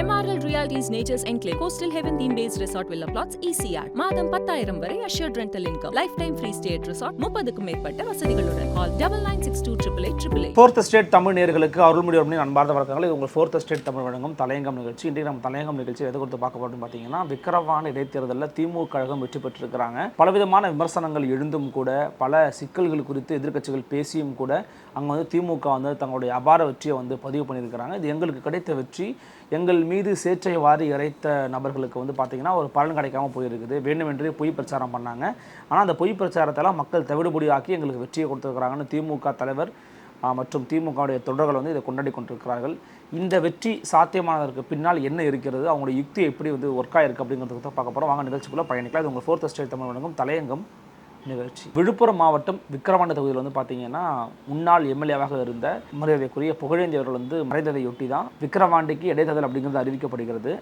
MRL realities nature's enclave coastal heaven theme base resort villa flats ECR மாதம் பத்தாயிரம் வரை assured rental income life time free state resort முப்பதுக்கும் மேற்பட்ட வசதிகளுடன் call double nine six two triple eight triple eight fourth state Tamil நேர்களுக்கு அருள்மொழி அப்படின்னு அன்பார்ந்த வழக்கங்கள் இது உங்கள் ஃபோர்த் ஸ்டேட் தமிழ் வழங்கும் தலையங்கம் நிகழ்ச்சி. இன்றைக்கு நம்ம தலையங்கம் நிகழ்ச்சி எதை கொடுத்து பார்க்க போறோம்னு பார்த்தீங்கன்னா விக்கிரவான இடைத்தேர்தலில் திமுக கழகம் வெற்றி பெற்றிருக்கிறாங்க. பலவிதமான விமர்சனங்கள் எழுந்தும் கூட பல சிக்கல்கள் குறித்து எதிர்க்கட்சிகள் பேசியும் கூட அங்கே வந்து திமுக வந்து தங்களுடைய அபார வெற்றியை வந்து பதிவு பண்ணியிருக்கிறாங்க. இது எங்களுக்கு கிடைத்த வெற்றி. எங்கள் மீது சேற்றை வாரி இறைத்த நபர்களுக்கு வந்து பார்த்திங்கன்னா ஒரு பலன் கிடைக்காம போயிருக்குது. வேண்டுமென்றே பொய் பிரச்சாரம் பண்ணாங்க. ஆனால் அந்த பொய் பிரச்சாரத்தெல்லாம் மக்கள் தவிடுபடியாக்கி எங்களுக்கு வெற்றியை கொடுத்துருக்குறாங்கன்னு திமுக தலைவர் மற்றும் திமுகவுடைய தொண்டர்கள் வந்து இதை கொண்டாடி கொண்டிருக்கிறார்கள். இந்த வெற்றி சாத்தியமானதற்கு பின்னால் என்ன இருக்கிறது? அவங்களுடைய யுக்தி எப்படி வந்து ஒர்க் ஆயிருக்கு அப்படிங்கிறத பத்தி பார்க்க போகிறோம் வாங்க நிகழ்ச்சிக்குள்ளே பயணிக்கலாம். இது உங்கள் ஃபோர்த் ஸ்டேட் தமிழ் வழங்கும் தலையங்கம் நிகழ்ச்சி. விழுப்புரம் மாவட்டம் விக்கிரவாண்டி தொகுதியில் வந்து பார்த்தீங்கன்னா முன்னாள் எம்எல்ஏவாக இருந்த மரியாதைக்குரிய புகழேந்தி அவர்கள் வந்து மறைந்ததையொட்டி தான் விக்கிரவாண்டிக்கு இடைத்தேர்தல் அப்படிங்கிறது அறிவிக்கப்படுகிறது.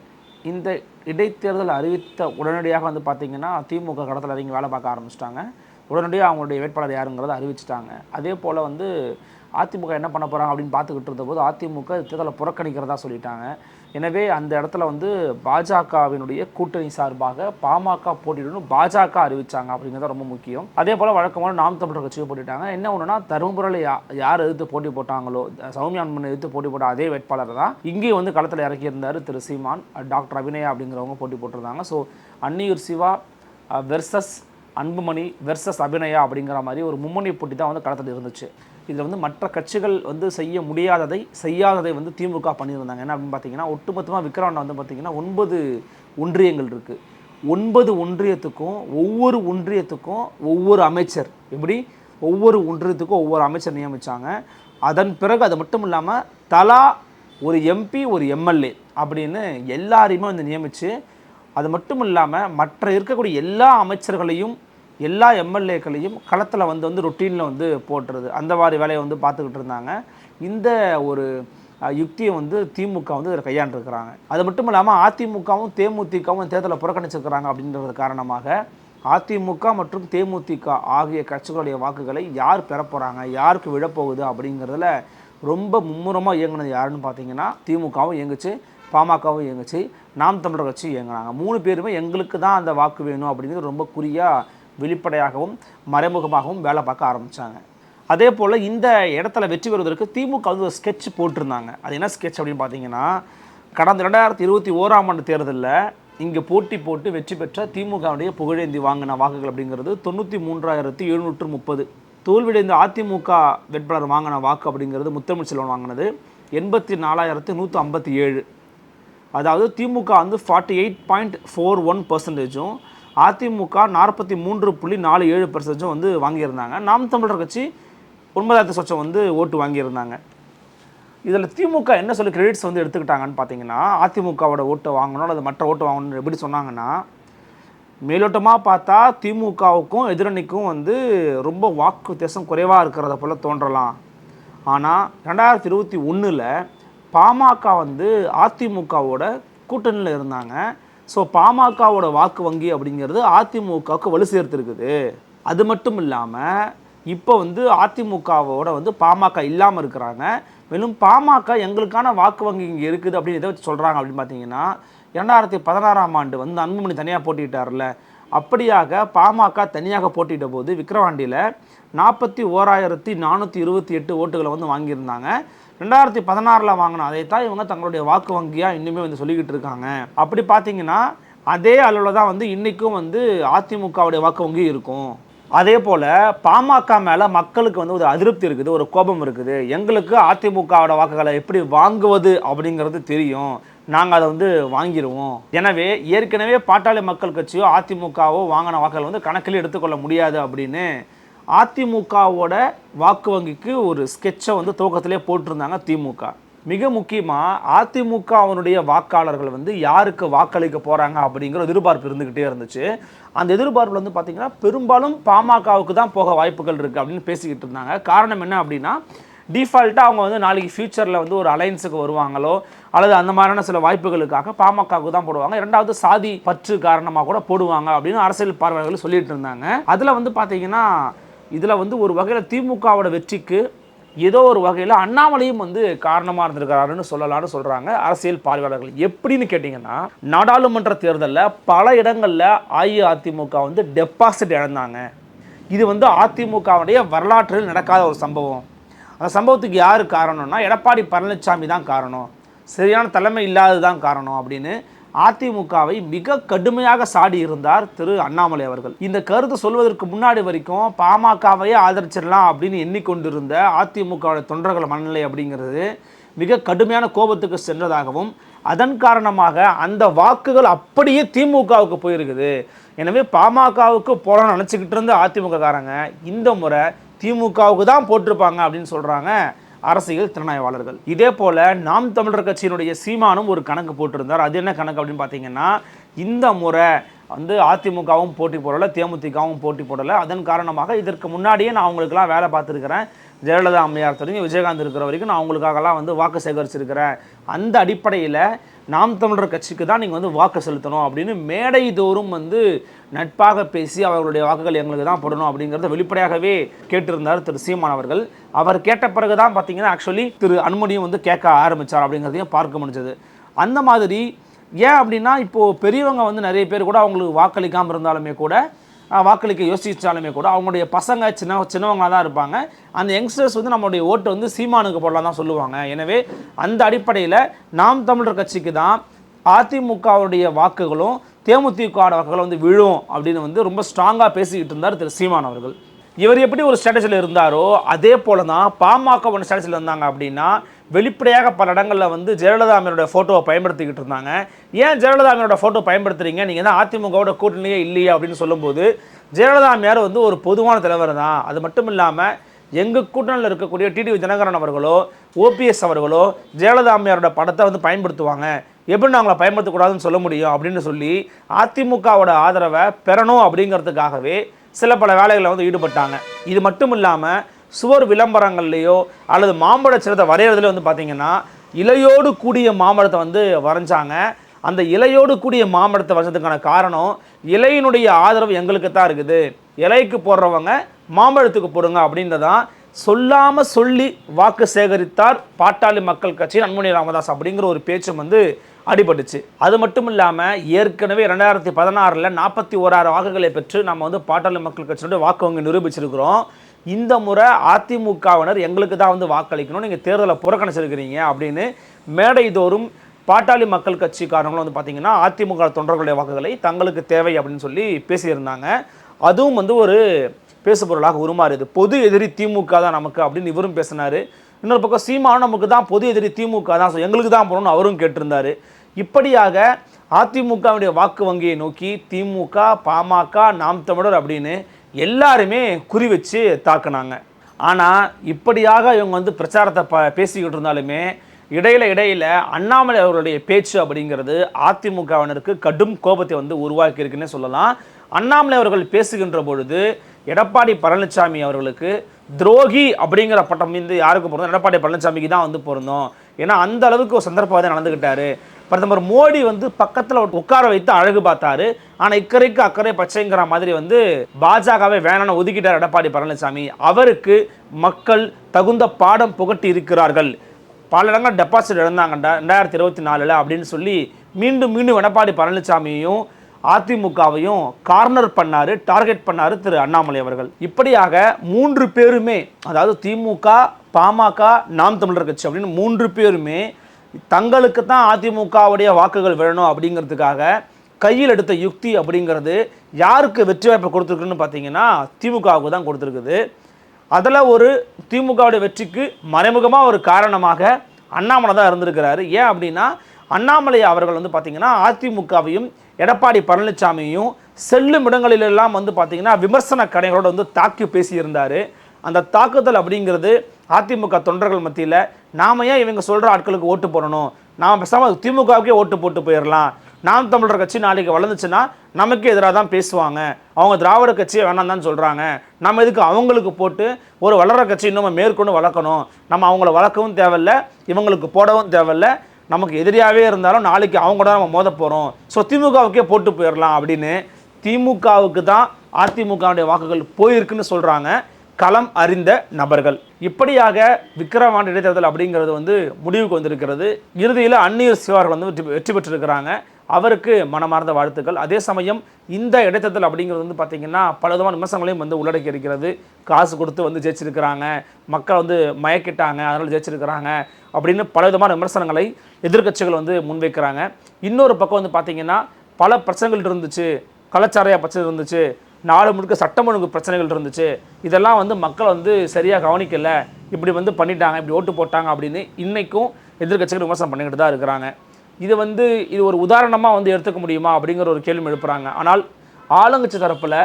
இந்த இடைத்தேர்தல் அறிவித்த உடனடியாக வந்து பார்த்தீங்கன்னா திமுக கடத்தில் இறங்கி வேலை பார்க்க ஆரம்பிச்சிட்டாங்க. உடனடியாக அவங்களுடைய வேட்பாளர் யாருங்கிறத அறிவிச்சிட்டாங்க. அதே போல் வந்து அதிமுக என்ன பண்ண போகிறாங்க அப்படின்னு பார்த்துக்கிட்டு இருந்தபோது அதிமுக தேர்தலை புறக்கணிக்கிறதா சொல்லிட்டாங்க. எனவே அந்த இடத்துல வந்து பாஜகவினுடைய கூட்டணி சார்பாக பாமக போட்டியிடணும் பாஜக அறிவிச்சாங்க அப்படிங்கிறது ரொம்ப முக்கியம். அதே போல் வழக்கமான நாம் தமிழர் கட்சியை போட்டிட்டாங்க. என்ன ஒன்றுனா தருமபுரியில் யா யார் எதிர்த்து போட்டி போட்டாங்களோ சௌமியான்மன் எதிர்த்து போட்டி போட்ட அதே வேட்பாளர் தான் இங்கேயும் வந்து களத்தில் இறக்கியிருந்தார் திரு. சீமான் டாக்டர் அபிநயா அப்படிங்கிறவங்க போட்டி போட்டிருந்தாங்க. So Anniyur Siva versus Anbumani versus Abhinaya அப்படிங்கிற மாதிரி ஒரு மும்மணி போட்டி தான் வந்து களத்தில் இருந்துச்சு. இதில் வந்து மற்ற கட்சிகள் வந்து செய்ய முடியாததை செய்யாததை வந்து திமுக பண்ணியிருந்தாங்க. என்ன அப்படின்னு பார்த்தீங்கன்னா ஒட்டுமொத்தமாக விக்ரவாண்டா வந்து பார்த்தீங்கன்னா ஒன்பது ஒன்றியங்கள் இருக்குது ஒன்பது ஒன்றியத்துக்கும் ஒவ்வொரு ஒன்றியத்துக்கும் ஒவ்வொரு அமைச்சர். எப்படி? ஒவ்வொரு ஒன்றியத்துக்கும் ஒவ்வொரு அமைச்சர் நியமித்தாங்க அதன் பிறகு அது மட்டும் இல்லாமல் தலா ஒரு எம்பி ஒரு எம்எல்ஏ அப்படின்னு எல்லாரையுமே வந்து நியமித்து அது மட்டும் இல்லாமல் மற்ற இருக்கக்கூடிய எல்லா அமைச்சர்களையும் எல்லா எம்எல்ஏக்களையும் களத்தில் வந்து வந்து ரொட்டீனில் வந்து போட்டுறது. அந்த மாதிரி வேலையை வந்து பார்த்துக்கிட்டு இருந்தாங்க. இந்த ஒரு யுக்தியை வந்து திமுக வந்து இதில் கையாண்டுருக்கிறாங்க. அது மட்டும் இல்லாமல் அதிமுகவும் தேமுதிகவும் தேர்தலை புறக்கணிச்சிருக்கிறாங்க அப்படின்றது காரணமாக அதிமுக மற்றும் தேமுதிக ஆகிய கட்சிகளுடைய வாக்குகளை யார் பெற போகிறாங்க யாருக்கு விழப்போகுது அப்படிங்கிறதுல ரொம்ப மும்முரமாக இயங்குனது யாருன்னு பார்த்தீங்கன்னா திமுகவும் இயங்குச்சு பாமகவும் இயங்குச்சு நாம் தமிழர் கட்சி இயங்குனாங்க. மூணு பேருமே எங்களுக்கு தான் அந்த வாக்கு வேணும் அப்படிங்கிறது ரொம்ப குறியாக வெளிப்படையாகவும் மறைமுகமாகவும் வேலை பார்க்க ஆரம்பித்தாங்க அதே போல் இந்த இடத்துல வெற்றி பெறுவதற்கு திமுக வந்து ஒரு ஸ்கெட்ச் போட்டிருந்தாங்க. அது என்ன ஸ்கெட்ச் அப்படின்னு பார்த்தீங்கன்னா கடந்த ரெண்டாயிரத்தி இருபத்தி ஓராம் ஆண்டு தேர்தலில் இங்கே போட்டி போட்டு வெற்றி பெற்ற திமுகவுடைய புகழேந்தி வாங்கின வாக்குகள் அப்படிங்கிறது தொண்ணூற்றி மூன்றாயிரத்தி எழுநூற்று முப்பது. தோல்வியடைந்த அதிமுக வேட்பாளர் வாங்கின வாக்கு அப்படிங்கிறது முத்தமிழ் செல்வன் வாங்கினது எண்பத்தி நாலாயிரத்து நூற்றி ஐம்பத்தி ஏழு. அதாவது திமுக வந்து forty eight point four one பர்சன்டேஜும் AIADMK நாற்பத்தி மூன்று புள்ளி நாலு ஏழு பர்சன்டேஜும் வந்து வாங்கியிருந்தாங்க. நாம் தமிழர் கட்சி ஒன்பதாயிரத்து சொச்சம் வந்து ஓட்டு வாங்கியிருந்தாங்க. இதில் திமுக என்ன சொல்லி கிரெடிட்ஸ் வந்து எடுத்துக்கிட்டாங்கன்னு பார்த்தீங்கன்னா அதிமுகவோட ஓட்டை வாங்கணும் அல்லது மற்ற ஓட்டு வாங்கணும்னு எப்படி சொன்னாங்கன்னா மேலோட்டமாக பார்த்தா திமுகவுக்கும் எதிரணிக்கும் வந்து ரொம்ப வாக்கு வித்தியாசம் குறைவாக இருக்கிறத போல் தோன்றலாம். ஆனால் ரெண்டாயிரத்தி இருபத்தி ஒன்றில் பாமக வந்து அதிமுகவோட கூட்டணியில் இருந்தாங்க. ஸோ பாமகவோட வாக்கு வங்கி அப்படிங்கிறது அதிமுகவுக்கு வலு சேர்த்துருக்குது. அது மட்டும் இல்லாமல் இப்போ வந்து அதிமுகவோட வந்து பாமக இல்லாமல் இருக்கிறாங்க. மேலும் பாமக எங்களுக்கான வாக்கு வங்கி இங்கே இருக்குது அப்படின்னு எதை வச்சு சொல்கிறாங்க அப்படின்னு பார்த்தீங்கன்னா இரண்டாயிரத்தி பதினாறாம் ஆண்டு வந்து அன்புமணி தனியாக போட்டிட்டார்ல அப்படியாக பாமக தனியாக போட்டியிட்ட போது விக்கிரவாண்டியில் நாற்பத்தி ஓராயிரத்தி நானூற்றி இருபத்தி எட்டு ஓட்டுகளை வந்து வாங்கியிருந்தாங்க. ரெண்டாயிரத்தி பதினாறில் வாங்கின அதை தான் இவங்க தங்களுடைய வாக்கு வங்கியாக இன்னுமே வந்து சொல்லிக்கிட்டு இருக்காங்க. அப்படி பார்த்தீங்கன்னா அதே அளவில் தான் வந்து இன்றைக்கும் வந்து அதிமுகவுடைய வாக்கு வங்கி இருக்கும். அதே போல் பாமக மேலே மக்களுக்கு வந்து ஒரு அதிருப்தி இருக்குது ஒரு கோபம் இருக்குது. எங்களுக்கு அதிமுகவோட வாக்குகளை எப்படி வாங்குவது அப்படிங்கிறது தெரியும். நாங்கள் அதை வந்து வாங்கிடுவோம் எனவே ஏற்கனவே பாட்டாளி மக்கள் கட்சியோ அதிமுகவோ வாங்கின வாக்குகள் வந்து கணக்கில் எடுத்துக்கொள்ள முடியாது அப்படின்னு அதிமுகவோட வாக்கு வங்கிக்கு ஒரு ஸ்கெட்சை வந்து துவக்கத்திலே போட்டிருந்தாங்க திமுக. மிக முக்கியமாக அதிமுக அவனுடைய வாக்காளர்கள் வந்து யாருக்கு வாக்களிக்க போகிறாங்க அப்படிங்கிற எதிர்பார்ப்பு இருந்துக்கிட்டே இருந்துச்சு. அந்த எதிர்பார்ப்பில் வந்து பார்த்திங்கன்னா பெரும்பாலும் பாமகவுக்கு தான் போக வாய்ப்புகள் இருக்குது அப்படின்னு பேசிக்கிட்டு இருந்தாங்க. காரணம் என்ன அப்படின்னா டிஃபால்ட்டாக அவங்க வந்து நாளைக்கு ஃபியூச்சரில் வந்து ஒரு அலைன்ஸுக்கு வருவாங்களோ அல்லது அந்த மாதிரியான சில வாய்ப்புகளுக்காக பாமகவுக்கு தான் போடுவாங்க. இரண்டாவது சாதி பற்று காரணமாக கூட போடுவாங்க அப்படின்னு அரசியல் பார்வையாளர்கள் சொல்லிட்டு இருந்தாங்க. அதில் வந்து பார்த்தீங்கன்னா இதில் வந்து ஒரு வகையில் திமுகவோட வெற்றிக்கு ஏதோ ஒரு வகையில் அண்ணாமலையும் வந்து காரணமாக இருந்திருக்கிறாருன்னு சொல்லலாம்னு சொல்கிறாங்க அரசியல் பார்வையாளர்கள். எப்படின்னு கேட்டிங்கன்னா நாடாளுமன்ற தேர்தலில் பல இடங்களில் அஇஅதிமுக வந்து டெபாசிட் இழந்தாங்க. இது வந்து அதிமுகவுடைய வரலாற்றில் நடக்காத ஒரு சம்பவம். அந்த சம்பவத்துக்கு யார் காரணம்னா எடப்பாடி பழனிசாமி தான் காரணம். சரியான தலைமை இல்லாதது தான் காரணம் அப்படின்னு அதிமுகவை மிக கடுமையாக சாடி இருந்தார் திரு அண்ணாமலை அவர்கள். இந்த கருத்து சொல்வதற்கு முன்னாடி வரைக்கும் பாமகவையே ஆதரிச்சிடலாம் அப்படின்னு எண்ணிக்கொண்டிருந்த அதிமுகவோட தொண்டர்கள் மனநிலை அப்படிங்கிறது மிக கடுமையான கோபத்துக்கு சென்றதாகவும் அதன் காரணமாக அந்த வாக்குகள் அப்படியே திமுகவுக்கு போயிருக்குது. எனவே பாமகவுக்கு போகலாம்னு நினச்சிக்கிட்டு இருந்த அதிமுக காரங்க இந்த முறை திமுகவுக்கு தான் போட்டிருப்பாங்க அப்படின்னு சொல்கிறாங்க அரசியல் திறனாய்வாளர்கள். இதே போல நாம் தமிழர் கட்சியினுடைய சீமானும் ஒரு கணக்கு போட்டிருந்தார். அது என்ன கணக்கு அப்படின்னு பார்த்தீங்கன்னா இந்த முறை வந்து அதிமுகவும் போட்டி போடலை தேமுதிகவும் போட்டி போடலை. அதன் காரணமாக இதற்கு முன்னாடியே நான் அவங்களுக்கெல்லாம் வேலை பார்த்துருக்கிறேன். ஜெயலலிதா அம்மையார் தொடங்கி விஜயகாந்த் இருக்கிற வரைக்கும் நான் அவங்களுக்காகலாம் வந்து வாக்கு சேகரிச்சிருக்கிறேன். அந்த அடிப்படையில் நாம் தமிழர் கட்சிக்கு தான் நீங்கள் வந்து வாக்கு செலுத்தணும் அப்படின்னு மேடை தோறும் வந்து நட்பாக பேசி அவர்களுடைய வாக்குகள் எங்களுக்கு தான் போடணும் அப்படிங்கிறத வெளிப்படையாகவே கேட்டிருந்தார் திரு சீமான் அவர்கள். அவர் கேட்ட பிறகு தான் பார்த்தீங்கன்னா ஆக்சுவலி திரு அன்மணியும் வந்து கேட்க ஆரம்பித்தார் அப்படிங்கிறதையும் பார்க்க முடிஞ்சது. அந்த மாதிரி ஏன் அப்படின்னா இப்போது பெரியவங்க வந்து நிறைய பேர் கூட அவங்களுக்கு வாக்களிக்காமல் இருந்தாலுமே கூட வாக்களிக்க யோசிச்சாலுமே கூட அவங்களுடைய பசங்க சின்ன சின்னவங்களாக தான் இருப்பாங்க. அந்த யங்ஸ்டர்ஸ் வந்து நம்மளுடைய ஓட்டு வந்து சீமானுக்கு போடலாம் தான் சொல்லுவாங்க. எனவே அந்த அடிப்படையில் நாம் தமிழர் கட்சிக்கு தான் அதிமுகவுடைய வாக்குகளும் தேமுதிக வாக்குகளும் வந்து விழும் அப்படின்னு வந்து ரொம்ப ஸ்ட்ராங்காக பேசிக்கிட்டு இருந்தார் திரு சீமான் அவர்கள். இவர் எப்படி ஒரு ஸ்ட்ராட்டஜியில் இருந்தாரோ அதே போல தான் பாமக ஒன்று ஸ்ட்ராட்டஜியில் இருந்தாங்க அப்படின்னா வெளிப்படையாக பல இடங்களில் வந்து ஜெயலலிதா அம்மையோட ஃபோட்டோவை பயன்படுத்திக்கிட்டு இருந்தாங்க. ஏன் ஜெயலலிதா அம்மையோட ஃபோட்டோ பயன்படுத்துறீங்க? நீங்கள் தான் அதிமுகவோட கூட்டணியே இல்லையே அப்படின்னு சொல்லும்போது ஜெயலலிதா அம்மையார் வந்து ஒரு பொதுவான தலைவர் தான். அது மட்டும் இல்லாமல் எங்கள் கூட்டணியில் இருக்கக்கூடிய டிடிவி தினகரன் அவர்களோ ஓபிஎஸ் அவர்களோ ஜெயலலிதா அம்மையாரோட படத்தை வந்து பயன்படுத்துவாங்க. எப்படி அவங்கள பயன்படுத்தக்கூடாதுன்னு சொல்ல முடியும் அப்படின்னு சொல்லி அதிமுகவோட ஆதரவை பெறணும் அப்படிங்கிறதுக்காகவே சில பல வேலைகளில் வந்து ஈடுபட்டாங்க. இது மட்டும் இல்லாமல் சுவர் விளம்பரங்கள்லேயோ அல்லது மாம்பழ சிறத்தை வரைகிறதுல வந்து பார்த்திங்கன்னா இலையோடு கூடிய மாம்பழத்தை வந்து வரைஞ்சாங்க. அந்த இலையோடு கூடிய மாம்பழத்தை வரைஞ்சதுக்கான காரணம் இலையினுடைய ஆதரவு எங்களுக்கு தான் இருக்குது. இலைக்கு போடுறவங்க மாம்பழத்துக்கு போடுங்க அப்படின்றதான் சொல்லாமல் சொல்லி வாக்கு சேகரித்தார் பாட்டாளி மக்கள் கட்சி அன்புமணி ராமதாஸ் அப்படிங்கிற ஒரு பேச்சும் வந்து அடிபட்டுச்சு. அது மட்டும் இல்லாமல் ஏற்கனவே ரெண்டாயிரத்தி பதினாறில் நாற்பத்தி ஓராயிரம் வாக்குகளை பெற்று நம்ம வந்து பாட்டாளி மக்கள் கட்சியினுடைய வாக்கு வங்கி நிரூபிச்சிருக்கிறோம். இந்த முறை அதிமுகவினர் எங்களுக்கு தான் வந்து வாக்களிக்கணும். நீங்கள் தேர்தலை புறக்கணிச்சிருக்கிறீங்க அப்படின்னு மேடை தோறும் பாட்டாளி மக்கள் கட்சிக்காரங்களும் வந்து பார்த்திங்கன்னா அதிமுக தொண்டர்களுடைய வாக்குகளை தங்களுக்கு தேவை அப்படின்னு சொல்லி பேசியிருந்தாங்க. அதுவும் வந்து ஒரு பேசுபொருளாக உருமாறுது பொது எதிரி திமுக தான் நமக்கு அப்படின்னு இவரும் பேசினார். இன்னொரு பக்கம் சீமானும் நமக்கு தான் பொது எதிரி திமுக தான். எங்களுக்கு தான் போகணும்னு அவரும் கேட்டிருந்தார். இப்படியாக அதிமுகவுடைய வாக்கு வங்கியை நோக்கி திமுக பாமக நாம் தமிழர் அப்படின்னு எல்லாருமே குறி வச்சு தாக்குனாங்க. ஆனால் இப்படியாக இவங்க வந்து பிரச்சாரத்தை ப பேசிக்கிட்டு இருந்தாலுமே இடையில இடையில அண்ணாமலை அவருடைய பேச்சு அப்படிங்கிறது அதிமுகவினருக்கு கடும் கோபத்தை வந்து உருவாக்கி இருக்குன்னே சொல்லலாம். அண்ணாமலை அவர்கள் பேசுகின்ற பொழுது எடப்பாடி பழனிசாமி அவர்களுக்கு துரோகி அப்படிங்கிற பட்டம் வந்து யாருக்கு பொருந்தும்? எடப்பாடி பழனிசாமிக்கு தான் வந்து பிறந்தோம் ஏன்னா அந்த அளவுக்கு ஒரு சந்தர்ப்பவாதம் நடந்துக்கிட்டாரு பிரதமர் மோடி வந்து பக்கத்தில் உட்கார வைத்து அழகு பார்த்தாரு. ஆனால் இக்கரைக்கு அக்கறை பச்சைங்கிற மாதிரி வந்து பாஜகவை வேணான ஒதுக்கிட்டார் எடப்பாடி பழனிசாமி. அவருக்கு மக்கள் தகுந்த பாடம் புகட்டி இருக்கிறார்கள். பல இடங்கள் டெபாசிட் இழந்தாங்க ரெண்டாயிரத்தி இருபத்தி நாலில் அப்படின்னு சொல்லி மீண்டும் மீண்டும் எடப்பாடி பழனிசாமியையும் அதிமுகவையும் கார்னர் பண்ணார் டார்கெட் பண்ணார் திரு அண்ணாமலை அவர்கள். இப்படியாக மூன்று பேருமே அதாவது திமுக பாமக நாம் தமிழர் கட்சி அப்படின்னு மூன்று பேருமே தங்களுக்கு தான் அதிமுகவுடைய வாக்குகள் வேணும் அப்படிங்கிறதுக்காக கையில் எடுத்த யுக்தி அப்படிங்கிறது யாருக்கு வெற்றி வாய்ப்பை கொடுத்துருக்குன்னு பார்த்தீங்கன்னா திமுகவுக்கு தான் கொடுத்துருக்குது. அதில் ஒரு திமுகவுடைய வெற்றிக்கு மறைமுகமாக ஒரு காரணமாக அண்ணாமலை தான் இருந்திருக்கிறாரு. ஏன் அப்படின்னா அண்ணாமலை அவர்கள் வந்து பார்த்திங்கன்னா அதிமுகவையும் எடப்பாடி பழனிசாமியையும் செல்லும் இடங்களிலெல்லாம் வந்து பார்த்தீங்கன்னா விமர்சன கடைகளோடு வந்து தாக்கி பேசியிருந்தார். அந்த தாக்குதல் அப்படிங்கிறது அதிமுக தொண்டர்கள் மத்தியில் நாம ஏன் இவங்க சொல்கிற ஆட்களுக்கு ஓட்டு போடணும்? நாம் பேசாமல் திமுகவுக்கே ஓட்டு போட்டு போயிடலாம். நாம் தமிழர் கட்சி நாளைக்கு வளர்ந்துச்சுன்னா நமக்கு எதிராக தான் பேசுவாங்க. அவங்க திராவிட கட்சியை வேணாம் தான் சொல்கிறாங்க நம்ம இதுக்கு அவங்களுக்கு போட்டு ஒரு வளர்கிற கட்சி இன்னும் மேற்கொண்டு வளர்க்கணும்? நம்ம அவங்கள வளர்க்கவும் தேவையில்ல இவங்களுக்கு போடவும் தேவையில்ல. நமக்கு எதிரியாகவே இருந்தாலும் நாளைக்கு அவங்க கூட நம்ம மோத போகிறோம் ஸோ திமுகவுக்கே போட்டு போயிடலாம் அப்படின்னு திமுகவுக்கு தான் அதிமுகவுடைய வாக்குகள் போயிருக்குன்னு சொல்கிறாங்க களம் அறிந்த நபர்கள். இப்படியாக விக்கிரவாண்டி இடைத்தேர்தல் அப்படிங்கிறது வந்து முடிவுக்கு வந்திருக்கிறது. இறுதியில் அந்நியர் சிவார்கள் வந்து வெற்றி வெற்றி பெற்றிருக்கிறாங்க. அவருக்கு மனமார்ந்த வாழ்த்துக்கள். அதே சமயம் இந்த இடைத்தேர்தல் அப்படிங்கிறது வந்து பார்த்திங்கன்னா பல விதமான விமர்சனங்களையும் வந்து உள்ளடக்கி இருக்கிறது. காசு கொடுத்து வந்து ஜெயிச்சிருக்கிறாங்க. மக்கள் வந்து மயக்கிட்டாங்க. அதனால் ஜெயிச்சிருக்கிறாங்க அப்படின்னு பல விதமான விமர்சனங்களை எதிர்க்கட்சிகள் வந்து முன்வைக்கிறாங்க. இன்னொரு பக்கம் வந்து பார்த்திங்கன்னா பல பிரச்சனைகள் இருந்துச்சு. கலாச்சாரையாக பிரச்சனை இருந்துச்சு. நாடு முழுக்க சட்டம் ஒழுங்கு பிரச்சனைகள் இருந்துச்சு. இதெல்லாம் வந்து மக்கள் வந்து சரியாக கவனிக்கலை. இப்படி வந்து பண்ணிட்டாங்க இப்படி ஓட்டு போட்டாங்க அப்படின்னு இன்றைக்கும் எதிர்க்கட்சிகள் விமர்சனம் பண்ணிக்கிட்டு தான் இருக்கிறாங்க. இது வந்து இது ஒரு உதாரணமாக வந்து எடுத்துக்க முடியுமா அப்படிங்கிற ஒரு கேள்வி எழுப்புறாங்க. ஆனால் ஆளுங்கட்சி தரப்பில்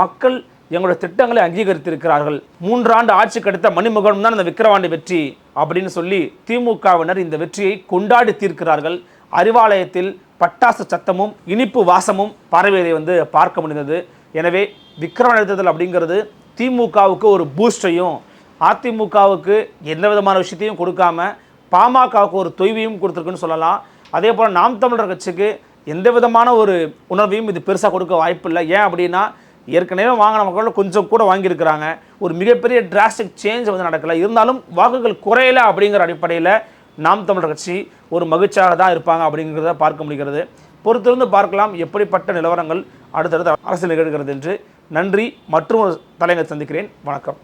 மக்கள் எங்களோட திட்டங்களை அங்கீகரித்திருக்கிறார்கள். மூன்றாண்டு ஆட்சி அடுத்த மணிமுகம் தான் இந்த விக்கிரவாண்டி வெற்றி அப்படின்னு சொல்லி திமுகவினர் இந்த வெற்றியை கொண்டாடி தீர்க்கிறார்கள். அறிவாலயத்தில் பட்டாசு சத்தமும் இனிப்பு வாசமும் பறவையை வந்து பார்க்க முடிந்தது. எனவே விக்கிரவாண்டி அப்படிங்கிறது திமுகவுக்கு ஒரு பூஸ்டையும் அதிமுகவுக்கு எந்த விதமான விஷயத்தையும் கொடுக்காம பாமகவுக்கு ஒரு தொய்வையும் கொடுத்துருக்குன்னு சொல்லலாம். அதே போல் நாம் தமிழர் கட்சிக்கு எந்த விதமான ஒரு உணர்வையும் இது பெருசாக கொடுக்க வாய்ப்பில்லை. ஏன் அப்படின்னா ஏற்கனவே வாங்கின மக்கள் கொஞ்சம் கூட வாங்கியிருக்கிறாங்க. ஒரு மிகப்பெரிய டிராஸ்டிக் சேஞ்ச் வந்து நடக்கல. இருந்தாலும் வாக்குகள் குறையல அப்படிங்கிற அடிப்படையில் நாம் தமிழர் கட்சி ஒரு மகிழ்ச்சியாக தான் இருப்பாங்க அப்படிங்கிறத பார்க்க முடிகிறது. பொறுத்திருந்து பார்க்கலாம் எப்படிப்பட்ட நிலவரங்கள் அடுத்தடுத்து அரசியல் நிகழ்கிறது என்று நன்றி. மற்றும் ஒரு தலைவர் சந்திக்கிறேன். வணக்கம்.